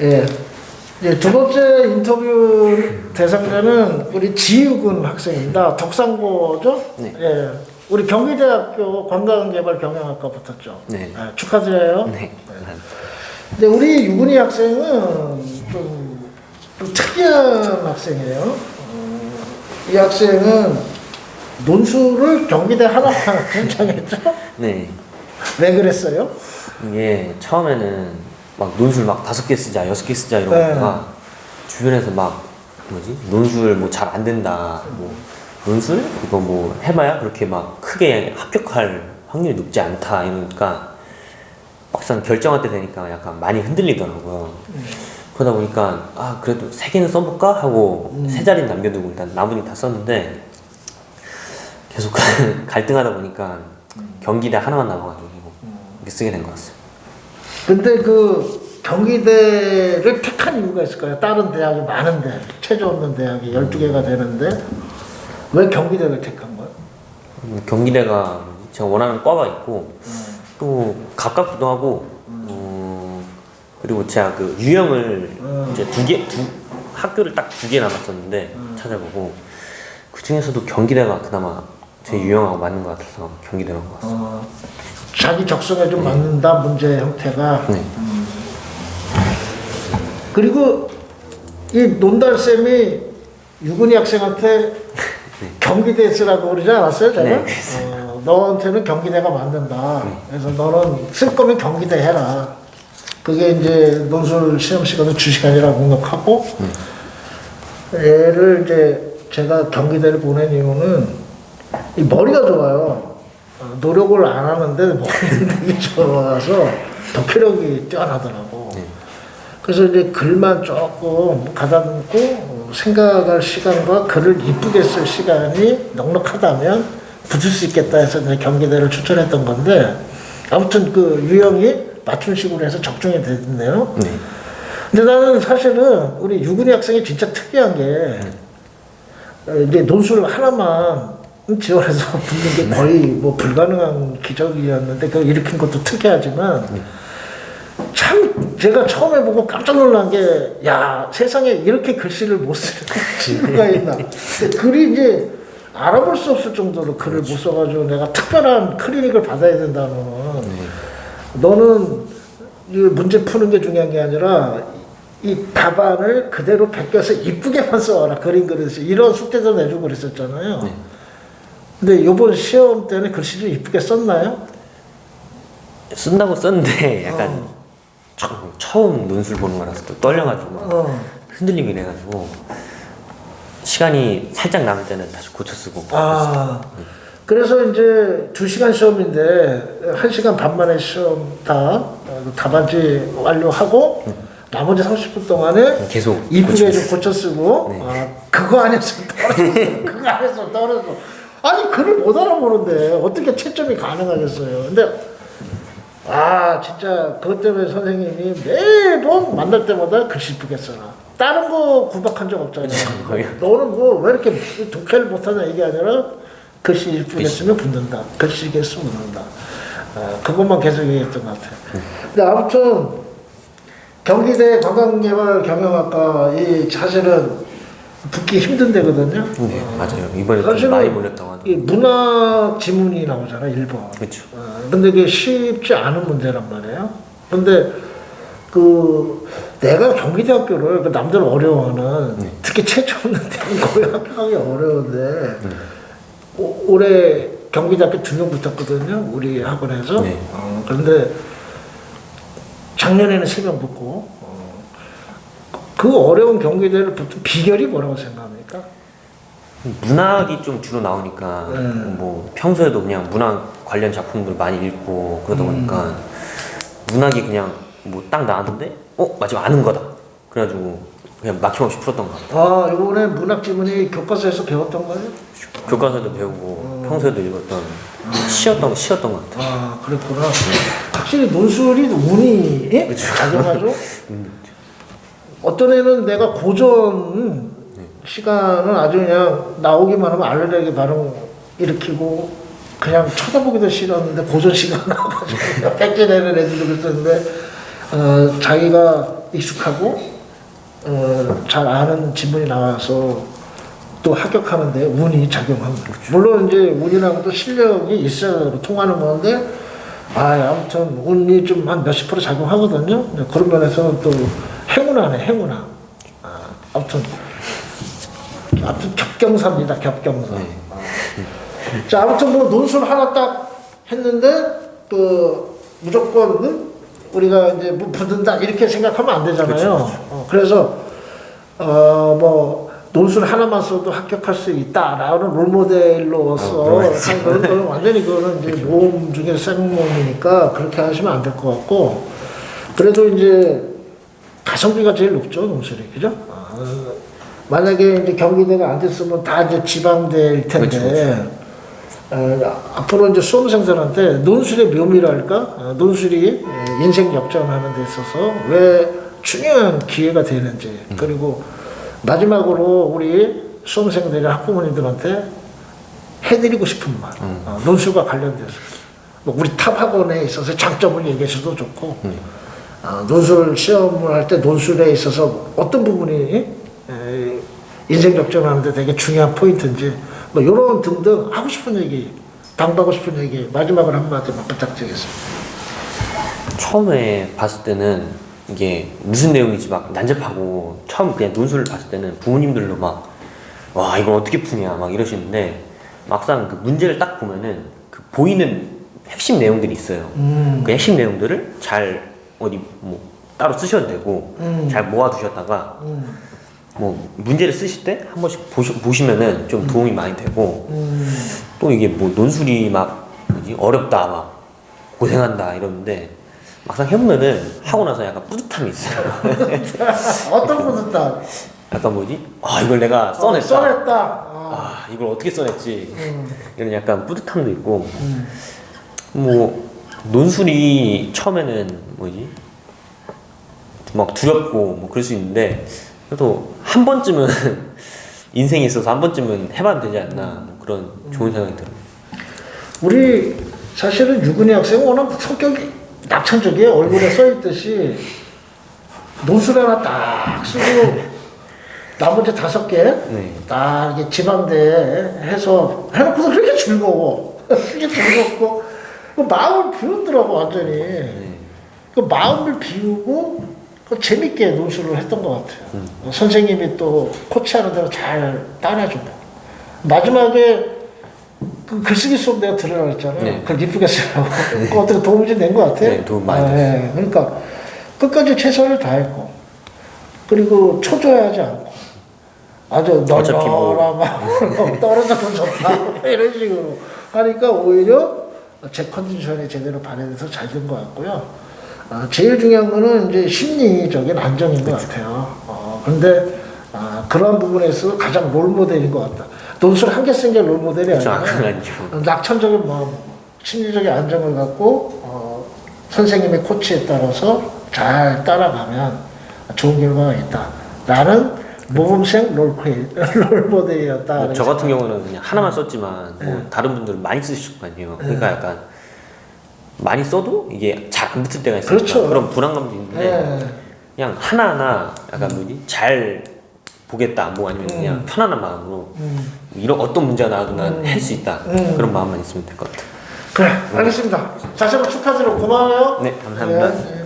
예. 이제 두 번째 인터뷰 대상자는 우리 지유근 학생입니다. 덕산고죠? 네. 예. 우리 경기대학교 관광개발 경영학과 붙었죠. 네. 예, 축하드려요. 네. 근데 우리 유근이 학생은 좀, 좀 특이한 학생이에요. 어, 이 학생은 논술을 경기대 하나만 신청했죠? 네. 왜 그랬어요? 이게 처음에는 막 논술 막 다섯 개 쓰자, 여섯 개 쓰자 네. 이러다가 주변에서 막 뭐지 논술 뭐 잘 안 된다, 뭐 논술 이거 뭐 해봐야 그렇게 막 크게 합격할 확률이 높지 않다 이러니까 막상 결정할 때 되니까 약간 많이 흔들리더라고요. 그러다 보니까 아 그래도 세 개는 써볼까 하고 세 자리 남겨두고 일단 나머지 다 썼는데 계속 갈등하다 보니까 경기대 하나만 남아가지고 이렇게 쓰게 된 것 같아요. 근데 그 경기대를 택한 이유가 있을까요? 다른 대학이 많은데 체조 없는 대학이 12개가 되는데 왜 경기대를 택한 거예요? 음, 경기대가 제가 원하는 과가 있고 또 가깝기도 하고 어, 그리고 제가 그 유형을 음. 이제 두 개 두 학교를 딱 두 개 남았었는데 찾아보고 그 중에서도 경기대가 그나마 제 유형하고 맞는 것 같아서 경기대로 한 것 같습니다. 어, 자기 적성에 좀 맞는다 문제 형태가 네. 그리고 이 논달 쌤이 유근이 학생한테 경기대 쓰라고 그러지 않았어요, 제가? 네. 어, 너한테는 경기대가 맞는다. 그래서 너는 쓸 거면 경기대 해라. 그게 이제 논술 시험 시간은 주 시간이라고 생각하고 얘를 이제 제가 경기대를 보낸 이유는 이 머리가 좋아요. 어, 노력을 안 하는데 머리는 되게 좋아서 덕회력이 뛰어나더라고. 네. 그래서 이제 글만 조금 가다듬고 어, 생각할 시간과 글을 이쁘게 쓸 시간이 넉넉하다면 붙을 수 있겠다 해서 이제 경기대를 추천했던 건데 아무튼 그 유형이 맞춤식으로 해서 적중이 됐네요. 네. 근데 나는 사실은 우리 유근이 학생이 진짜 특이한 게 어, 이제 논술 하나만 지원해서 붙는 게 거의 뭐 불가능한 기적이었는데 그걸 일으킨 것도 특이하지만 참 제가 처음에 보고 깜짝 놀란 게 야 세상에 이렇게 글씨를 못 쓰는 친구가 있나. 근데 글이 이제 알아볼 수 없을 정도로 글을 못 써가지고 내가 특별한 클리닉을 받아야 된다는 너는 이 문제 푸는 게 중요한 게 아니라 이 답안을 그대로 베껴서 이쁘게만 써와라. 그림 그려서 이런 숙제도 내주고 그랬었잖아요. 네. 근데 요번 시험 때는 글씨 좀 이쁘게 썼나요? 쓴다고 썼는데 약간 어. 처, 처음 논술 보는 거라서 또 떨려가지고 막 어. 흔들리긴 해가지고 시간이 살짝 남을 때는 다시 고쳐 쓰고 아 그래서 이제 두 시간 시험인데 한 시간 반 만에 시험 다 어, 답안지 완료하고 나머지 30분 동안에 계속 이쁘게 고쳐 쓰고 네. 아, 그거 안에서 떨어져 그거 안에서 떨어져 아니 글을 못 알아보는데 어떻게 채점이 가능하겠어요? 근데 아 진짜 그것 때문에 선생님이 매번 만날 때마다 글씨 이쁘게 써라 다른 거 구박한 적 없잖아요. 너는 뭐 왜 이렇게 독해를 못하냐 이게 아니라 글씨 이쁘게 쓰면 붙는다. 글씨 이쁘게 쓰면 붙는다. 아, 그것만 계속 얘기했던 것 같아요. 근데 아무튼 경기대 관광개발 경영학과 이 사실은 붙기 힘든 데거든요. 네 맞아요 이번에 좀 사실은 많이 몰렸다고 이 하더라고요 문학 지문이 나오잖아 1번. 그렇죠 어, 근데 이게 쉽지 않은 문제란 말이에요. 근데 그 내가 경기대학교를 그 남들 어려워하는 네. 특히 최초 없는 데는 거의 합격하기 어려운데 오- 올해 경기대학교 두 명 붙었거든요. 우리 학원에서. 네. 어, 그런데 작년에는 세 명 붙고 어, 그 어려운 경기대를 붙은 비결이 뭐라고 생각합니까? 문학이 좀 주로 나오니까 네. 뭐 평소에도 그냥 문학 관련 작품들 많이 읽고 그러다 음. 보니까 문학이 그냥 뭐 딱 나왔는데 어 마지막 아는 거다 그래가지고 그냥 막힘없이 풀었던 것 같아요 아 이번에 문학 지문이 교과서에서 배웠던 거예요? 교과서도 배우고 평소에도 읽었던 시였던 시였던 것 같아요 아 그랬구나. 확실히 논술이 운이 예? 작용하죠. 어떤 애는 내가 고전 시간은 아주 그냥 나오기만 하면 알레르기 반응 일으키고 그냥 쳐다보기도 싫었는데 고전 시간 나와가지고 뺏겨내는 애들도 그랬었는데 어, 자기가 익숙하고 어, 잘 아는 지문이 나와서 또 합격하는데 운이 작용합니다. 물론 이제 운이랑도 실력이 있어야 통하는 건데 아 아무튼 운이 좀 한 몇십 프로 작용하거든요. 네, 그런 면에서는 또 행운하네 행운아. 아, 아무튼 아무튼 겹경사입니다 겹경사. 아. 자 아무튼 뭐 논술 하나 딱 했는데 그 무조건 응? 우리가 이제 뭐 붙는다 이렇게 생각하면 안 되잖아요. 어, 그래서 어 뭐 논술 하나만 써도 합격할 수 있다라는 롤모델로서 어, 한 그런 거는 완전히 그거는 이제 모험 중에 생모험이니까 그렇게 하시면 안 될 것 같고 그래도 이제 가성비가 제일 높죠 논술이 그죠? 어, 만약에 이제 경기대가 안 됐으면 다 이제 지방대일 텐데. 어, 앞으로 이제 수험생들한테 논술의 묘미랄까? 어, 논술이 에, 인생 역전하는 데 있어서 왜 중요한 기회가 되는지. 그리고 마지막으로 우리 수험생들이 학부모님들한테 해드리고 싶은 말. 어, 논술과 관련돼서. 뭐 우리 탑 학원에 있어서 장점을 얘기해서도 좋고 어, 논술 시험을 할 때 논술에 있어서 어떤 부분이 에, 인생 역전하는데 되게 중요한 포인트인지 뭐 이런 등등 하고 싶은 얘기 당부하고 싶은 얘기 마지막으로 한마디만 부탁드리겠습니다. 처음에 봤을 때는 이게 무슨 내용인지 막 난잡하고 처음 그냥 논술을 봤을 때는 부모님들도 막 와 이걸 어떻게 푸냐 막 이러시는데 막상 그 문제를 딱 보면은 그 보이는 핵심 내용들이 있어요. 음. 그 핵심 내용들을 잘 어디 뭐 따로 쓰셔도 되고 음. 잘 모아두셨다가 음, 뭐 문제를 쓰실 때 한 번씩 보시, 보시 면은 좀 도움이 많이 되고 음, 또 이게 뭐 논술이 막 뭐지 어렵다 막 고생한다 이러는데 막상 해보면은 하고 나서 약간 뿌듯함이 있어요. 어떤 분들다 약간 뭐지? 아 이걸 내가 써냈다. 써냈다. 아, 아 이걸 어떻게 써냈지? 음, 이런 약간 뿌듯함도 있고 음. 뭐 논술이 처음에는 뭐지? 막 두렵고 뭐 그럴 수 있는데 그래도 한 번쯤은 인생에 있어서 한 번쯤은 해봐도 되지 않나 뭐 그런 좋은 생각이 들어요. 우리 사실은 유근희 학생은 워낙 성격이 낙천적이에요. 얼굴에 써 있듯이 논술 하나 딱 쓰고 나머지 다섯 개 네. 딱 지방대에 해서 해놓고서 그렇게 즐거워. 그렇게 즐겁고 그 마음을 비웠더라고 완전히. 네. 그 마음을 비우고 그 재밌게 논술을 했던 것 같아요. 어, 선생님이 또 코치하는 대로 잘 따라주고 마지막에 그 글쓰기 수업 내가 들으라고 했잖아요. 네. 그걸 이쁘게 쓰라고. 그거 어떻게 도움이 좀 된 것 같아요. 네, 도움 많이 아, 네. 그러니까 끝까지 최선을 다했고 그리고 초조해하지 않고 아주 어차피 뭐- 널널하고 떨어져도 좋다 이런 식으로 하니까 오히려 제 컨디션이 제대로 발휘돼서 잘 된 것 같고요. 아, 제일 중요한 거는 이제 심리적인 안정인 것 같아요. 어, 근데 아, 그러한 부분에서 가장 롤 모델인 것 같다. 논술 한 개 쓴 게 롤 모델이 그렇죠. 아니라 그건 아니죠. 낙천적인 마음, 심리적인 안정을 갖고 어, 선생님의 코치에 따라서 잘 따라가면 좋은 결과가 있다. 나는 모범생 롤코이, 롤모델이었다. 뭐저 같은 경우는 그냥 하나만 썼지만 뭐 네. 다른 분들은 많이 쓰실 거 아니에요. 그러니까 약간 많이 써도 이게 잘 안 붙을 때가 있으니까 그렇죠. 그런 불안감도 있는데 네. 그냥 하나하나 약간 뭐지 잘 보겠다 뭐 아니면 그냥 편안한 마음으로 음, 이런 어떤 문제가 나와도 난 음. 할수 있다 음. 그런 마음만 있으면 될 것 같아요. 그래, 알겠습니다. 다시 한번 축하드리고 고마워요. 네 감사합니다. 네.